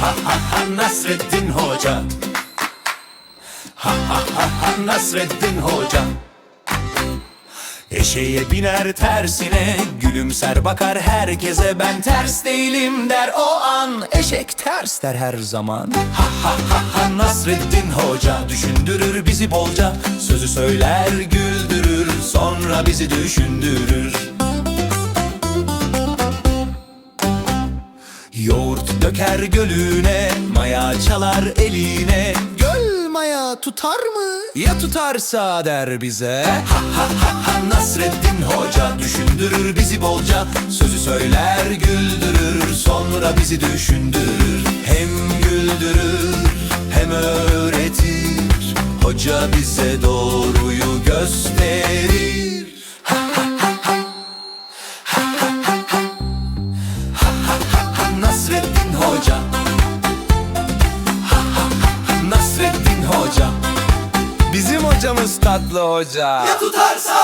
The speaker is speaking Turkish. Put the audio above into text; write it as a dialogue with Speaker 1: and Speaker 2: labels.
Speaker 1: ha ha ha Nasreddin Hoca. Ha ha ha ha Nasreddin Hoca. Eşeğe biner tersine Gülümser bakar herkese. Ben ters değilim der o an Eşek ters der her zaman. Ha ha ha ha Nasreddin Hoca Düşündürür bizi bolca. Sözü söyler güldürür Sonra bizi düşündürür Yoğurt döker gölüne Maya çalar eline. Göl maya tutar mı? Ya tutarsa der bize. Ha ha ha ha Nasreddin Hoca Düşündürür bizi bolca. Sözü söyler güldürür Sonra bizi düşündürür. Hem güldürür hem öğretir. Hoca bize doğruyu gösterir Hoca Ha ha ha Nasreddin Hoca
Speaker 2: Bizim hocamız tatlı hoca.
Speaker 1: tutarsa